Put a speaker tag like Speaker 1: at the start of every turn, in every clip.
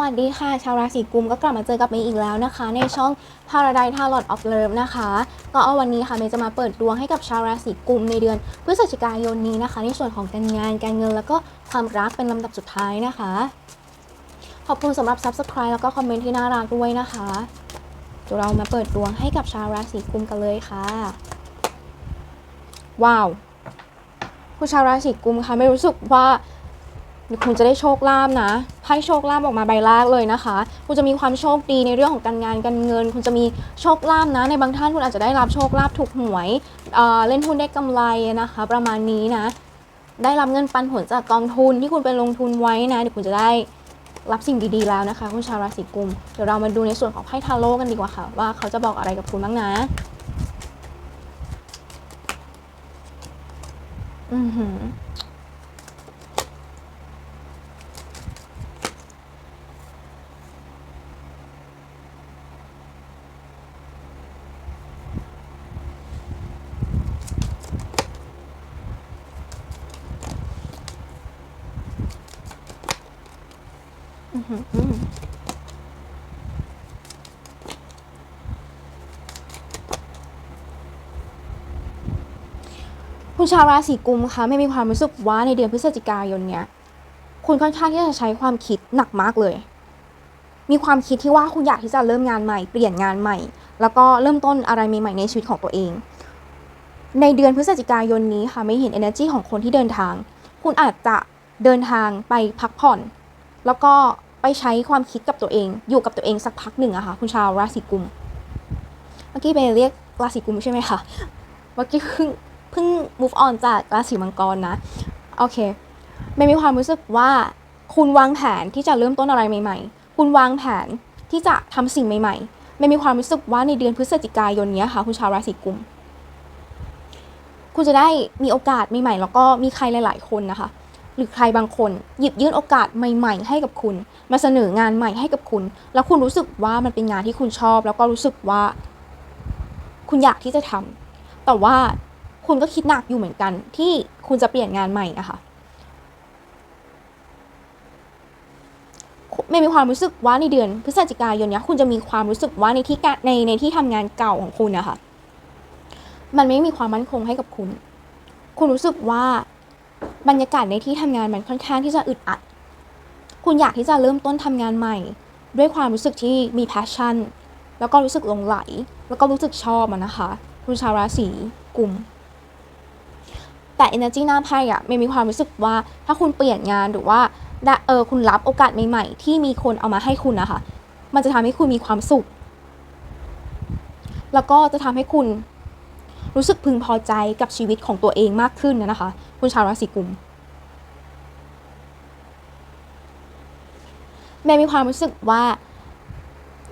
Speaker 1: วัสดีค่ะ ชาวราศีกุมก็กลับมาเจอกับเมย์อีกแล้วนะคะ ในช่อง Paradise Tarot of Love นะคะ ก็เอาวันนี้ค่ะเมย์จะมาเปิดดวงให้กับชาวราศีกุมในเดือนพฤศจิกายนนี้นะคะ ในส่วนของการงานการเงิน แล้วก็ความรักเป็นลำดับสุดท้ายนะคะ ขอบคุณสำหรับ Subscribe แล้วก็คอมเมนต์ที่น่ารักด้วยนะคะเดี๋ยวเรามาเปิดดวงให้กับชาวราศีกุมกันเลยค่ะ ว้าวคุณชาวราศีกุมค่ะไม่รู้สึกว่า คุณจะได้โชคลาภนะไพ่โชคลาภออกมาใบแรกเลยนะคะ คุณจะมีความโชคดีในเรื่องของการงานการเงิน คุณจะมีโชคลาภนะ ในบางท่านคุณอาจจะได้รับโชคลาภถูกหวยเเล่นหุ้นได้กำไรนะคะ ประมาณนี้นะ ได้รับเงินปันผลจากกองทุนที่คุณไปลงทุนไว้นะเดี๋ยวคุณจะได้รับสิ่งดีๆแล้วนะคะ คุณชาวราศีกุม เดี๋ยวเรามาดูในส่วนของไพ่ทาโร่กันดีกว่าค่ะ ว่าเขาจะบอกอะไรกับคุณบ้างนะ อือหือ อื้อหืออืม คุณชาวราศีกุมคะไม่มีความรู้สึกว่าในเดือนพฤศจิกายนเนี้ย คุณค่อนข้างที่จะใช้ความคิดหนักมากเลย มีความคิดที่ว่าคุณอยากที่จะเริ่มงานใหม่ เปลี่ยนงานใหม่ แล้วก็เริ่มต้นอะไรใหม่ๆในชีวิตของตัวเอง ในเดือนพฤศจิกายนนี้ค่ะไม่เห็น energy ของคนที่เดินทาง คุณอาจจะเดินทางไปพักผ่อน แล้วก็ ไปใช้ความคิดกับตัวเอง อยู่กับตัวเองสักพักหนึ่งอะค่ะ คุณชาวราศีกุม เมื่อกี้ไปเรียกราศีกุมใช่ไหมคะเมื่อกี้เพิ่งเพิ่ง move on จากราศีมังกรนะ โอเคไม่มีความรู้สึกว่าคุณวางแผนที่จะเริ่มต้นอะไรใหม่ ๆ คุณวางแผนที่จะทำสิ่งใหม่ ๆ ไม่มีความรู้สึกว่าในเดือนพฤศจิกายนนี้ค่ะ คุณชาวราศีกุม คุณจะได้มีโอกาสใหม่ๆ แล้วก็มีใครหลาย ๆ คนนะคะ หรือใครบางคนหยิบยื่นโอกาสใหม่ ๆ ให้กับคุณ มาเสนองานใหม่ให้กับคุณ แล้วคุณรู้สึกว่ามันเป็นงานที่คุณชอบ แล้วก็รู้สึกว่า คุณอยากที่จะทำแต่ว่าคุณก็คิดหนักอยู่เหมือนกัน ที่คุณจะเปลี่ยนงานใหม่นะคะไม่มีความรู้สึกว่าในเดือนพฤศจิกายนเนี้ยคุณจะมีความรู้สึกว่าในที่ในในที่ทำงานเก่าของคุณนะคะมันไม่มีความมั่นคงให้กับคุณ คุณรู้สึกว่า บรรยากาศในที่ทำงานมันค่อนข้างที่จะอึดอัด คุณอยากที่จะเริ่มต้นทำงานใหม่ ด้วยความรู้สึกที่มี passion แล้วก็รู้สึกหลงไหล แล้วก็รู้สึกชอบมันนะคะ คุณชาวราศีกุมแต่ energy หน้าไพ่อะไม่มีความรู้สึกว่าถ้าคุณเปลี่ยนงานหรือว่าเออคุณรับโอกาสใหม่ๆ ที่มีคนเอามาให้คุณนะคะ มันจะทำให้คุณมีความสุข แล้วก็จะทำให้คุณรู้สึกพึงพอใจกับชีวิตของตัวเองมากขึ้นนะคะ คุณชาวราศีกุมแม่มีความรู้สึกว่า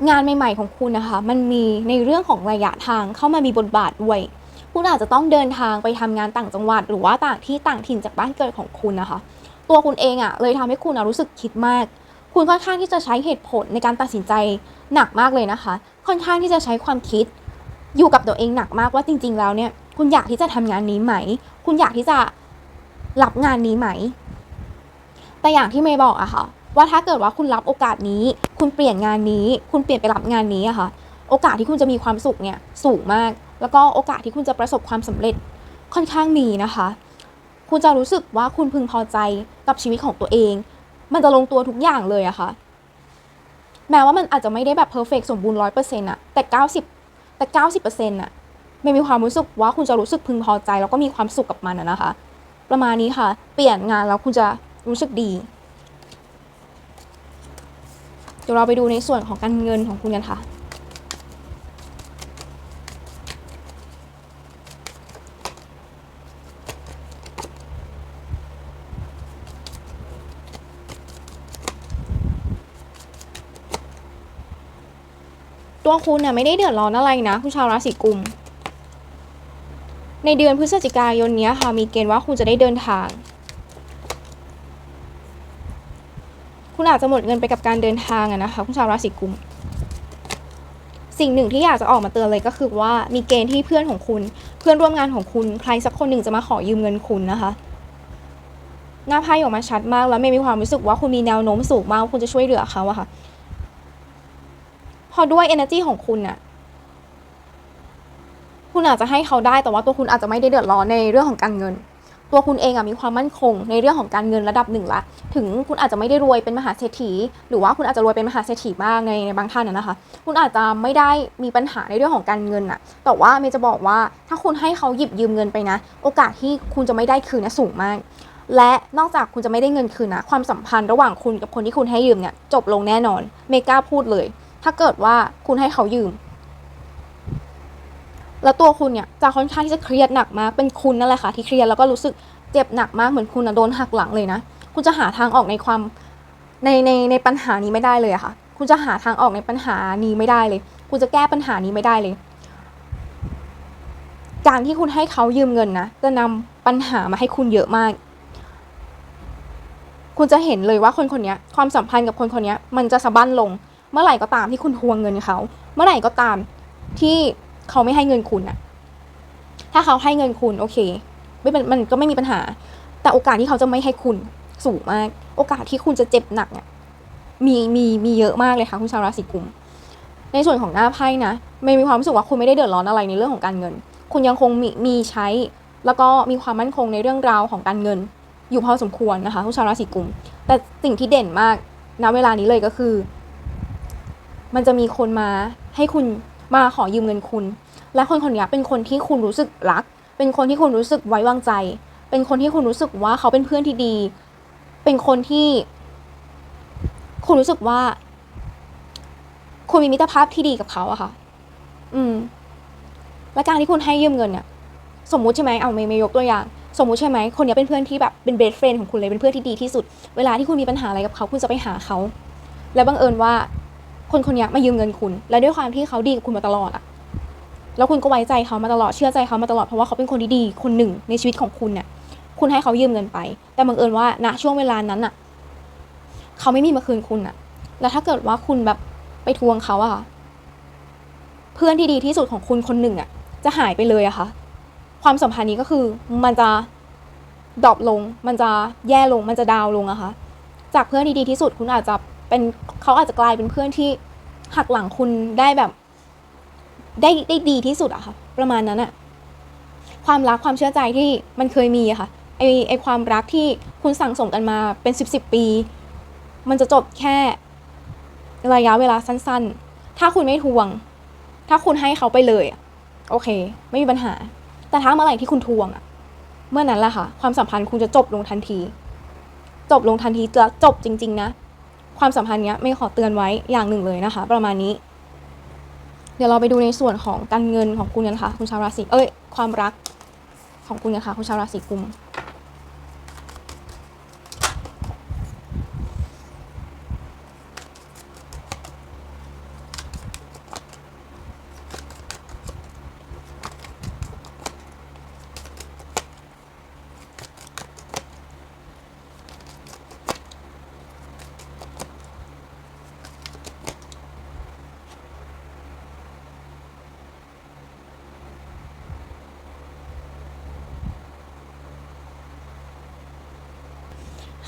Speaker 1: งานใหม่ ๆ ของคุณนะคะ มันมีในเรื่องของระยะทางเข้ามามีบทบาทด้วย คุณอาจจะต้องเดินทางไปทำงานต่างจังหวัด หรือว่าต่างที่ต่างถิ่นจากบ้านเกิดของคุณนะคะ ตัวคุณเองอะ่ะเลยทำให้คุณรู้สึกคิดมาก คุณค่อนข้างที่จะใช้เหตุผลในการตัดสินใจหนักมากเลยนะคะ ค่อนข้างที่จะใช้ความคิด อยู่กับตัวเองหนักมากว่าจริง ๆ แล้วเนี่ย คุณอยากที่จะทำงานนี้ไหม คุณอยากที่จะ รับงานนี้ไหม แต่อย่างที่เมย์บอกอะค่ะ ว่าถ้าเกิดว่าคุณรับโอกาสนี้ คุณเปลี่ยนงานนี้ คุณเปลี่ยนไปรับงานนี้อะค่ะ โอกาสที่คุณจะมีความสุขเนี่ยสูงมาก แล้วก็โอกาสที่คุณจะประสบความสำเร็จค่อนข้างมีนะคะ คุณจะรู้สึกว่าคุณพึงพอใจกับชีวิตของตัวเอง มันจะลงตัวทุกอย่างเลยอะค่ะ แม้ว่ามันอาจจะไม่ได้แบบเพอร์เฟกสมบูรณ์ร้อยเปอร์เซ็นต์อะแต่เก้าสิบแต่เก้าสิบเปอร์เซ็นต์อะไม่มีความรู้สึกว่าคุณจะรู้สึกพึงพอใจ แล้วก็มีความสุขกับมันอะนะคะ ประมาณนี้ค่ะ เปลี่ยนงานแล้วคุณจะรู้สึกดี เดี๋ยวเราไปดูในส่วนของการเงินของคุณกันค่ะ ตัวคุณน่ะไม่ได้เดือดร้อนอะไรนะ คุณชาวราศีกุม ในเดือนพฤศจิกายนนี้ค่ะมีเกณฑ์ว่าคุณจะได้เดินทาง คุณอาจจะหมดเงินไปกับการเดินทางนะคะคุณชาวราศีกุม สิ่งหนึ่งที่อยากจะออกมาเตือนเลยก็คือว่ามีเกณฑ์ที่เพื่อนของคุณ เพื่อนร่วมงานของคุณใครสักคนหนึ่งจะมาขอยืมเงินคุณนะคะหน้าไพ่ออกมาชัดมากแล้วเมย์มีความรู้สึกว่าคุณมีแนวโน้มสูงมากว่าคุณจะช่วยเหลือเขาอะค่ะ พอด้วย energy ของคุณน่ะ คุณอาจจะให้เขาได้แต่ว่าตัวคุณอาจจะไม่ได้เดือดร้อนในเรื่องของการเงิน ตัวคุณเองอะมีความมั่นคงในเรื่องของการเงินระดับหนึ่งละ ถึงคุณอาจจะไม่ได้รวยเป็นมหาเศรษฐี หรือว่าคุณอาจจะรวยเป็นมหาเศรษฐีมากในในบางท่านนะนะคะ คุณอาจจะไม่ได้มีปัญหาในเรื่องของการเงินอะแต่ว่าเมย์จะบอกว่าถ้าคุณให้เขาหยิบยืมเงินไปนะ โอกาสที่คุณจะไม่ได้คืนนะสูงมาก และนอกจากคุณจะไม่ได้เงินคืนนะความสัมพันธ์ระหว่างคุณกับคนที่คุณให้ยืมเนี่ยจบลงแน่นอน เมกล้าพูดเลย ถ้าเกิดว่าคุณให้เขายืม แล้วตัวคุณเนี่ยจะค่อนข้างที่จะเครียดหนักมาก เป็นคุณนั่นแหละค่ะที่เครียดแล้วก็รู้สึกเจ็บหนักมากเหมือนคุณนะโดนหักหลังเลยนะ คุณจะหาทางออกในความในในในปัญหานี้ไม่ได้เลยอะค่ะ คุณจะหาทางออกในปัญหานี้ไม่ได้เลย คุณจะแก้ปัญหานี้ไม่ได้เลย การที่คุณให้เขายืมเงินนะจะนำปัญหามาให้คุณเยอะมาก คุณจะเห็นเลยว่าคนคนนี้ความสัมพันธ์กับคนคนนี้มันจะสะบั้นลง เมื่อไหร่ก็ตามที่คุณทวงเงินเขา เมื่อไหร่ก็ตามที่ เขาไม่ให้เงินคุณอะถ้าเขาให้เงินคุณโอเค ไม่เป็นมันก็ไม่มีปัญหา แต่โอกาสที่เขาจะไม่ให้คุณสูงมาก โอกาสที่คุณจะเจ็บหนักเนี่ยมีมีมีเยอะมากเลยค่ะคุณชาวราศีกุม ในส่วนของหน้าไพ่นะไม่มีความรู้สึกว่าคุณไม่ได้เดือดร้อนอะไรในเรื่องของการเงิน คุณยังคงมีมีใช้ แล้วก็มีความมั่นคงในเรื่องราวของการเงิน อยู่พอสมควรนะคะคุณชาวราศีกุม แต่สิ่งที่เด่นมากณเวลานี้เลยก็คือ มันจะมีคนมาให้คุณ มาขอยืมเงินคุณ และคนคนนี้เป็นคนที่คุณรู้สึกรัก เป็นคนที่คุณรู้สึกไว้วางใจ เป็นคนที่คุณรู้สึกว่าเขาเป็นเพื่อนที่ดี เป็นคนที่ คุณรู้สึกว่า คุณมีมิตรภาพที่ดีกับเขาอะค่ะ อืม และการที่คุณให้ยืมเงินเนี่ยสมมุติใช่ไหมเอาไม่ไม่ยกตัวอย่าง สมมุติใช่ไหมคนนี้เป็นเพื่อนที่แบบเป็นเบสเฟรนของคุณเลยเป็นเพื่อนที่ดีที่สุด เวลาที่คุณมีปัญหาอะไรกับเขา คุณจะไปหาเขา แล้วบังเอิญว่า คนคนนี้มายืมเงินคุณ และด้วยความที่เขาดีกับคุณมาตลอดอะแล้วคุณก็ไว้ใจเขามาตลอดเชื่อใจเขามาตลอดเพราะว่าเขาเป็นคนที่ดีคนหนึ่งในชีวิตของคุณเนี่ยคุณให้เขายืมเงินไป แต่บังเอิญว่าณช่วงเวลานั้นอะเขาไม่มีมาคืนคุณอะแล้วถ้าเกิดว่าคุณแบบไปทวงเขาอะเพื่อนที่ดีที่สุดของคุณคนหนึ่งอะจะหายไปเลยอะค่ะ ความสัมพันธ์นี้ก็คือมันจะดรอปลง มันจะแย่ลง มันจะดาวลงอะค่ะ จากเพื่อนที่ดีที่สุดคุณอาจจะ เป็นเขาอาจจะกลายเป็นเพื่อนที่หักหลังคุณได้แบบ ได้ได้ดีที่สุดอะค่ะ ประมาณนั้นอะความรักความเชื่อใจที่มันเคยมีอะค่ะไอไอความรักที่คุณสั่งสมกันมาเป็นสิบสิบปี มันจะจบแค่ระยะเวลาสั้น ๆ ถ้าคุณไม่ทวง ถ้าคุณให้เขาไปเลยอะโอเค ไม่มีปัญหา แต่ถ้าเมื่อไหร่ที่คุณทวงอะเมื่อนั้นแหละค่ะ ความสัมพันธ์คุณจะจบลงทันที จบลงทันทีจะจบจริง ๆ นะ ความสัมพันธ์เนี้ยไม่ขอเตือนไว้อย่างหนึ่งเลยนะคะ ประมาณนี้ เดี๋ยวเราไปดูในส่วนของการเงินของคุณกันค่ะ คุณชาวราศีเอ้ยความรักของคุณกันค่ะ คุณชาวราศีกุม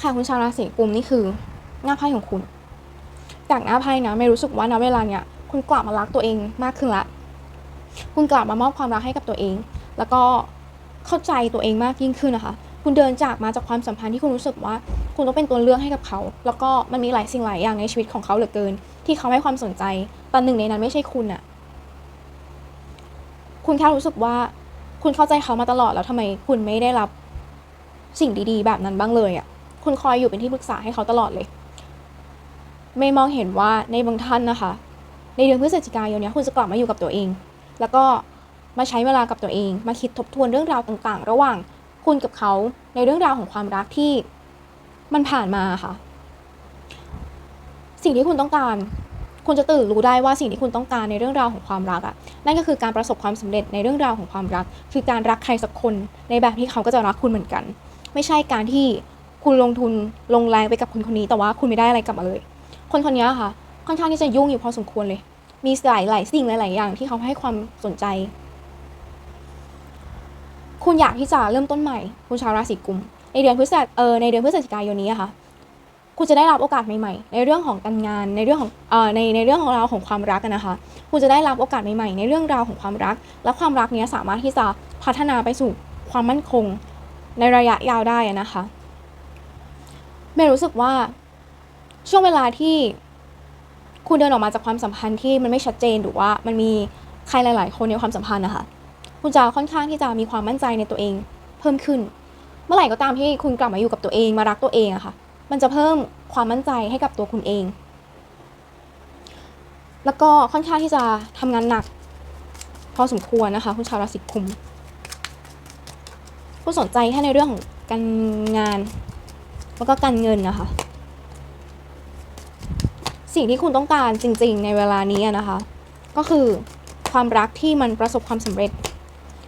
Speaker 1: ค่ะคุณชาวราศีกุมนี่คือ หน้าไพ่ของคุณ จากหน้าไพ่นะไม่รู้สึกว่าณเวลาเนี้ยคุณกลับมารักตัวเองมากขึ้นละ คุณกลับมามอบความรักให้กับตัวเอง แล้วก็เข้าใจตัวเองมากยิ่งขึ้นนะคะ คุณเดินจากมาจากความสัมพันธ์ที่คุณรู้สึกว่า คุณต้องเป็นตัวเลือกให้กับเขา แล้วก็มันมีหลายสิ่งหลายอย่างในชีวิตของเขาเหลือเกิน ที่เขาให้ความสนใจแต่หนึ่งในนั้นไม่ใช่คุณอะคุณแค่รู้สึกว่าคุณเข้าใจเขามาตลอดแล้วทำไมคุณไม่ได้รับสิ่งดีๆ แบบนั้นบ้างเลยอะ คุณคอยอยู่เป็นที่ปรึกษาให้เขาตลอดเลยไม่มองเห็นว่าในบางท่านนะคะ ในเดือนพฤศจิกายนนี้คุณจะกลับมาอยู่กับตัวเอง แล้วก็มาใช้เวลากับตัวเอง มาคิดทบทวนเรื่องราวต่างๆ ระหว่างคุณกับเขาในเรื่องราวของความรักที่มันผ่านมาค่ะ สิ่งที่คุณต้องการ คุณจะตื่นรู้ได้ว่าสิ่งที่คุณต้องการในเรื่องราวของความรักอะ่ะ นั่นก็คือการประสบความสำเร็จในเรื่องราวของความรัก คือการรักใครสักคนในแบบที่เขาก็จะรักคุณเหมือนกัน ไม่ใช่การที่ คุณลงทุนลงแรงไปกับคนคนนี้แต่ว่าคุณไม่ได้อะไรกลับมาเลย คนคนนี้ค่ะ ค่อนข้างที่จะยุ่งอยู่พอสมควรเลย มีหลายหลายสิ่งหลาย ๆ อย่างที่เขาให้ความสนใจ คุณอยากที่จะเริ่มต้นใหม่ คุณชาวราศีกุม ในเดือนพฤศจิเออในเดือนพฤศจิกายนนี้ค่ะ คุณจะได้รับโอกาสใหม่ ๆ ในเรื่องของการงาน ในเรื่องของเอ่อในในเรื่องของราวของความรักนะคะ คุณจะได้รับโอกาสใหม่ ๆ ในเรื่องราวของความรัก และความรักนี้สามารถที่จะพัฒนาไปสู่ความมั่นคง ในระยะยาวได้นะคะ เมย์รู้สึกว่าช่วงเวลาที่คุณเดินออกมาจากความสัมพันธ์ที่มันไม่ชัดเจนหรือว่ามันมีใครหลาย ๆ คนในความสัมพันธ์นะคะคุณจะค่อนข้างที่จะมีความมั่นใจในตัวเอง เพิ่มขึ้น เมื่อไหร่ก็ตามที่คุณกลับมาอยู่กับตัวเองมารักตัวเองอะค่ะ มันจะเพิ่มความมั่นใจให้กับตัวคุณเอง แล้วก็ค่อนข้างที่จะทำงานหนัก พอสมควรนะคะ คุณชาวราศีกุมคุณสนใจแค่ในเรื่องของการงาน แล้วก็การเงินนะคะ สิ่งที่คุณต้องการจริง ๆ ในเวลานี้นะคะ ก็คือความรักที่มันประสบความสำเร็จ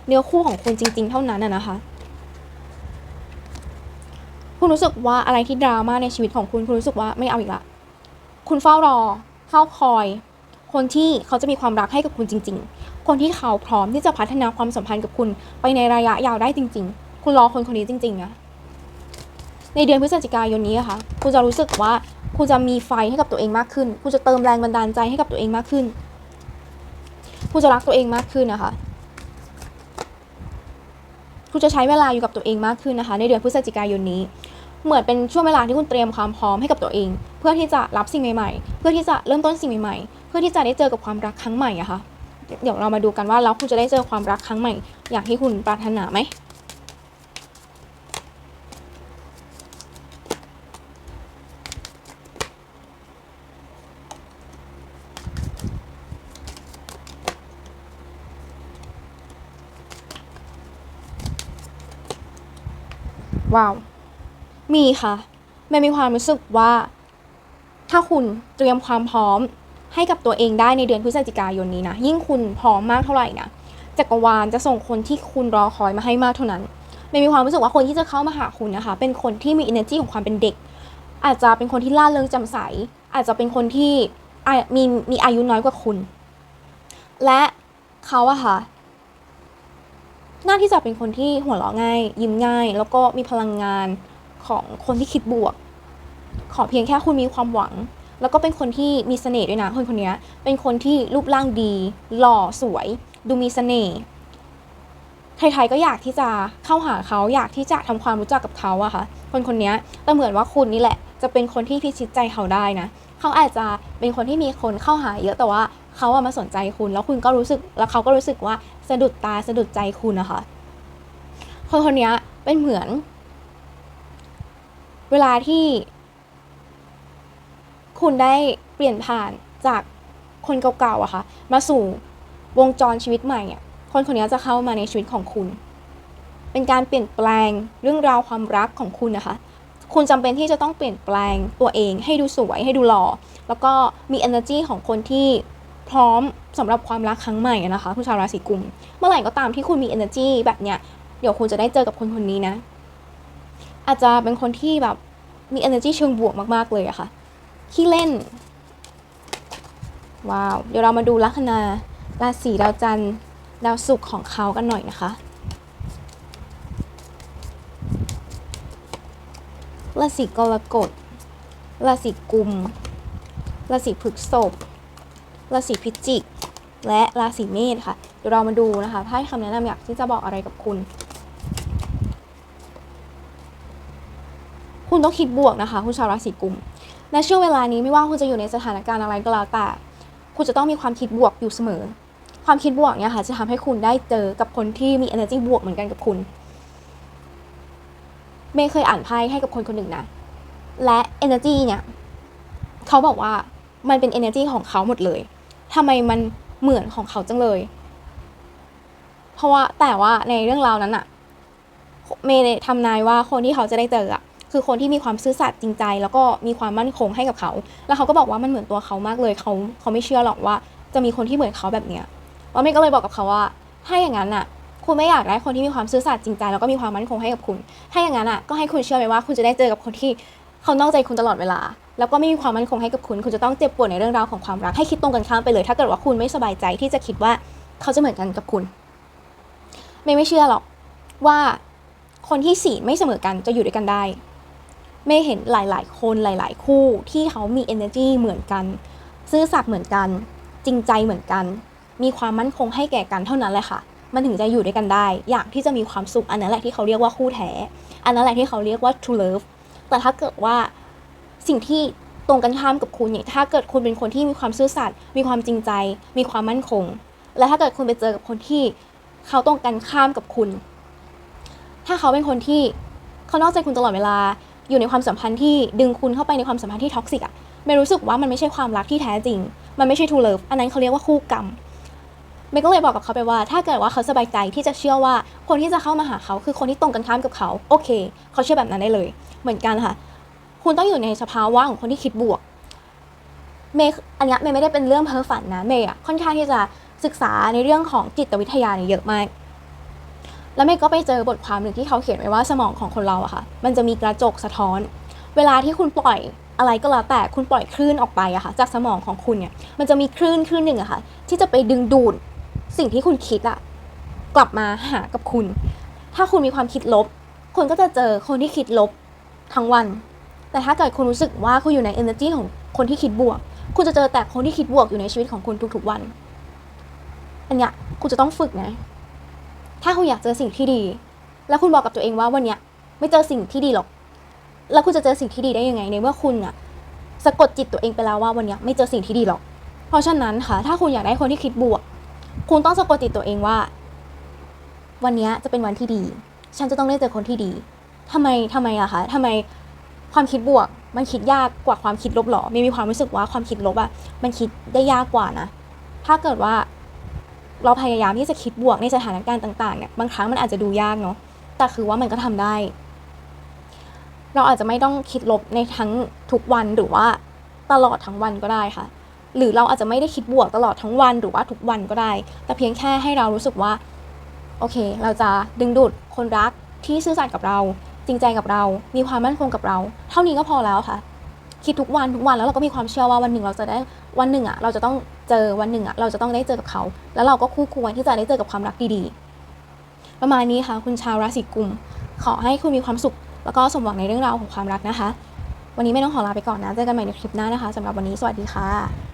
Speaker 1: เนื้อคู่ของคุณจริง ๆ เท่านั้นอะนะคะ คุณรู้สึกว่าอะไรที่ดราม่าในชีวิตของคุณคุณรู้สึกว่าไม่เอาอีกละ คุณเฝ้ารอเฝ้าคอย คนที่เขาจะมีความรักให้กับคุณจริง ๆ คนที่เขาพร้อมที่จะพัฒนาความสัมพันธ์กับคุณไปในระยะยาวได้จริง ๆ คุณรอคนคนนี้จริงๆอะ ในเดือนพฤศจิกายนนี้อะค่ะ คุณจะรู้สึกว่าคุณจะมีไฟให้กับตัวเองมากขึ้น คุณจะเติมแรงบันดาลใจให้กับตัวเองมากขึ้น คุณจะรักตัวเองมากขึ้นนะคะคุณจะใช้เวลาอยู่กับตัวเองมากขึ้นนะคะ ในเดือนพฤศจิกายนนี้ เหมือนเป็นช่วงเวลาที่คุณเตรียมความพร้อมให้กับตัวเอง เพื่อที่จะรับสิ่งใหม่ๆ เพื่อที่จะเริ่มต้นสิ่งใหม่ๆ เพื่อที่จะได้เจอกับความรักครั้งใหม่อะคะ่ะเดี๋ยวเรามาดูกันว่าแล้วคุณจะได้เจอความรักครั้งใหม่ อย่างที่คุณปรารถนาไหม ว้าว มีค่ะแม่มีความรู้สึกว่า ถ้าคุณเตรียมความพร้อมให้กับตัวเองได้ในเดือนพฤศจิกายนนี้นะ ยิ่งคุณพร้อมมากเท่าไหร่นะจักรวาลจะส่งคนที่คุณรอคอยมาให้มากเท่านั้นไม่มีความรู้สึกว่าคนที่จะเข้ามาหาคุณนะคะ เป็นคนที่มี energy ของความเป็นเด็ก อาจจะเป็นคนที่ล่าเริงแจำใส อาจจะเป็นคนที่มีมีอายุน้อยกว่าคุณ และเขาอะค่ะ น่าที่จะเป็นคนที่หัวเราะง่าย ยิ้มง่าย แล้วก็มีพลังงานของคนที่คิดบวก ขอเพียงแค่คุณมีความหวัง แล้วก็เป็นคนที่มีเสน่ห์ด้วยนะคนคนนี้เป็นคนที่รูปร่างดี หล่อสวย ดูมีเสน่ห์ใครๆก็อยากที่จะเข้าหาเขาอยากที่จะทำความรู้จักกับเขาอะค่ะ คนคนนี้แต่เหมือนว่าคุณนี่แหละ จะเป็นคนที่พิชิตใจเขาได้นะเขาอาจจะเป็นคนที่มีคนเข้าหาเยอะแต่ว่าเขาอะมาสนใจคุณ แล้วคุณก็รู้สึกแล้วเขาก็รู้สึกว่า สะดุดตาสะดุดใจคุณนะคะคนคนนี้เป็นเหมือน เวลาที่ คุณได้เปลี่ยนผ่านจากคนเก่าๆอะค่ะ มาสู่วงจรชีวิตใหม่อะคนคนนี้จะเข้ามาในชีวิตของคุณ เป็นการเปลี่ยนแปลงเรื่องราวความรักของคุณนะคะ คุณจำเป็นที่จะต้องเปลี่ยนแปลงตัวเองให้ดูสวยให้ดูหล่อ แล้วก็มี energy ของคนที่ พร้อมสำหรับความรักครั้งใหม่นะคะคุณชาวราศีกุม เมื่อไหร่ก็ตามที่คุณมี energy แบบเนี้ยเดี๋ยวคุณจะได้เจอกับคนคนนี้นะ อาจจะเป็นคนที่แบบมี energy เชิงบวกมากๆเลยอะค่ะขี้เล่น ว้าว เดี๋ยวเรามาดูลัคนาราศีดาวจันทร์ดาวศุกร์ของเขากันหน่อยนะคะราศีกรกฎราศีกุมราศีพฤษภ ราศีพิจิก และราศีเมษค่ะ เดี๋ยวเรามาดูนะคะไพ่คำแนะนำอยากที่จะบอกอะไรกับคุณ คุณต้องคิดบวกนะคะ คุณชาวราศีกุมในช่วงเวลานี้ไม่ว่าคุณจะอยู่ในสถานการณ์อะไรก็แล้วแต่ คุณจะต้องมีความคิดบวกอยู่เสมอ ความคิดบวกเนี่ยค่ะจะทำให้คุณได้เจอกับคนที่มี energy บวกเหมือนกันกับคุณ เมย์เคยอ่านไพ่ให้กับคนคนหนึ่งนะ และ energy เนี่ย เขาบอกว่ามันเป็น energy ของเขาหมดเลย ทำไมมันเหมือนของเขาจังเลย เพราะว่าแต่ว่าในเรื่องราวนั้นอะเมย์ทำนายว่าคนที่เขาจะได้เจออะคือคนที่มีความซื่อสัตย์จริงใจ แล้วก็มีความมั่นคงให้กับเขา แล้วเขาก็บอกว่ามันเหมือนตัวเขามากเลยเขาเขาไม่เชื่อหรอกว่า จะมีคนที่เหมือนเขาแบบเนี้ยว่าเมย์ก็เลยบอกกับเขาว่า ถ้าอย่างนั้นอะคุณไม่อยากได้คนที่มีความซื่อสัตย์จริงใจแล้วก็มีความมั่นคงให้กับคุณ ถ้าอย่างนั้นอะก็ให้คุณเชื่อไปว่าคุณจะได้เจอกับคนที่เขานอกใจคุณตลอดเวลา แล้วก็ไม่มีความมั่นคงให้กับคุณ คุณจะต้องเจ็บปวดในเรื่องราวของความรักให้คิดตรงกันข้ามไปเลย ถ้าเกิดว่าคุณไม่สบายใจที่จะคิดว่าเขาจะเหมือนกันกับคุณไม่ไม่เชื่อหรอกว่าคนที่สีไม่เสมอกันจะอยู่ด้วยกันได้ไม่เห็นหลาย ๆ คนหลาย ๆ คู่ที่เขามี energy เหมือนกัน ซื่อสัตย์เหมือนกัน จริงใจเหมือนกัน มีความมั่นคงให้แก่กันเท่านั้นแหละค่ะ มันถึงจะอยู่ด้วยกันได้ อยากที่จะมีความสุขอันนั้นแหละที่เขาเรียกว่าคู่แท้ อันนั้นแหละที่เขาเรียกว่า true love แต่ถ้าเกิดว่า สิ่งที่ตรงกันข้ามกับคุณเนี่ยถ้าเกิดคุณเป็นคนที่มีความซื่อสัตย์มีความจริงใจ มีความมั่นคง และถ้าเกิดคุณไปเจอกับคนที่เขาตรงกันข้ามกับคุณ ถ้าเขาเป็นคนที่เขานอกใจคุณตลอดเวลา อยู่ในความสัมพันธ์ที่ดึงคุณเข้าไปในความสัมพันธ์ที่ท็อกซิกอะเมย์รู้สึกว่ามันไม่ใช่ความรักที่แท้จริง มันไม่ใช่ true love อันนั้นเขาเรียกว่าคู่กรรมเมย์ก็เลยบอกกับเขาไปว่า ถ้าเกิดว่าเขาสบายใจที่จะเชื่อว่าคนที่จะเข้ามาหาเขาคือคนที่ตรงกันข้ามกับเขา โอเค เขาเชื่อแบบนั้นได้เลย เหมือนกันค่ะ คุณต้องอยู่ในสภาวะของคนที่คิดบวกเมย์อันนี้เมย์ไม่ได้เป็นเรื่องเพ้อฝันนะเมย์อะค่อนข้างที่จะศึกษาในเรื่องของจิตวิทยาเนี่ยเยอะมาก แล้วเมย์ก็ไปเจอบทความหนึ่งที่เขาเขียนไว้ว่าสมองของคนเราอะค่ะ มันจะมีกระจกสะท้อน เวลาที่คุณปล่อยอะไรก็แล้วแต่คุณปล่อยคลื่นออกไปอะค่ะ จากสมองของคุณเนี่ย มันจะมีคลื่นคลื่นหนึ่งอะค่ะ ที่จะไปดึงดูดสิ่งที่คุณคิดอะกลับมาหากับคุณ ถ้าคุณมีความคิดลบ คุณก็จะเจอคนที่คิดลบทั้งวัน แต่ถ้าเกิดคุณรู้สึกว่าคุณอยู่ใน energy ของคนที่คิดบวก คุณจะเจอแต่คนที่คิดบวกอยู่ในชีวิตของคุณทุกๆวัน อันเนี้ยคุณจะต้องฝึกนะ ถ้าคุณอยากเจอสิ่งที่ดี แล้วคุณบอกกับตัวเองว่าวันเนี้ยไม่เจอสิ่งที่ดีหรอก แล้วคุณจะเจอสิ่งที่ดีได้ยังไงในเมื่อคุณอะสะกดจิตตัวเองไปแล้วว่าวันเนี้ยไม่เจอสิ่งที่ดีหรอก เพราะฉะนั้นค่ะ ถ้าคุณอยากได้คนที่คิดบวก คุณต้องสะกดจิตตัวเองว่า วันเนี้ยจะเป็นวันที่ดี ฉันจะต้องได้เจอคนที่ดีทำไมทำไมอะคะทำไม ความคิดบวก มันคิดยากกว่าความคิดลบหรอไม่มีความรู้สึกว่าความคิดลบอะมันคิดได้ยากกว่านะ ถ้าเกิดว่าเราพยายามที่จะคิดบวกในสถานการณ์ต่างๆเนี่ยบางครั้งมันอาจจะดูยากเนาะแต่คือว่ามันก็ทำได้ เราอาจจะไม่ต้องคิดลบในทั้งทุกวันหรือว่าตลอดทั้งวันก็ได้ค่ะ หรือเราอาจจะไม่ได้คิดบวกตลอดทั้งวันหรือว่าทุกวันก็ได้ แต่เพียงแค่ให้เรารู้สึกว่า โอเค เราจะดึงดูดคนรักที่ซื่อสัตย์กับเรา จริงใจกับเรา มีความมั่นคงกับเรา เท่านี้ก็พอแล้วค่ะ คิดทุกวันทุกวันแล้วเราก็มีความเชื่อว่าวันหนึ่งเราจะได้วันหนึ่งอะเราจะต้องเจอวันหนึ่งอะเราจะต้องได้เจอกับเขา แล้วเราก็คู่ควรที่จะได้เจอกับความรักดีๆ ประมาณนี้ค่ะ คุณชาวราศีกุม ขอให้คุณมีความสุข แล้วก็สมหวังในเรื่องราวของความรักนะคะ วันนี้ไม่ต้องขอลาไปก่อนนะเจอกันใหม่ในคลิปหน้านะคะสำหรับวันนี้สวัสดีค่ะ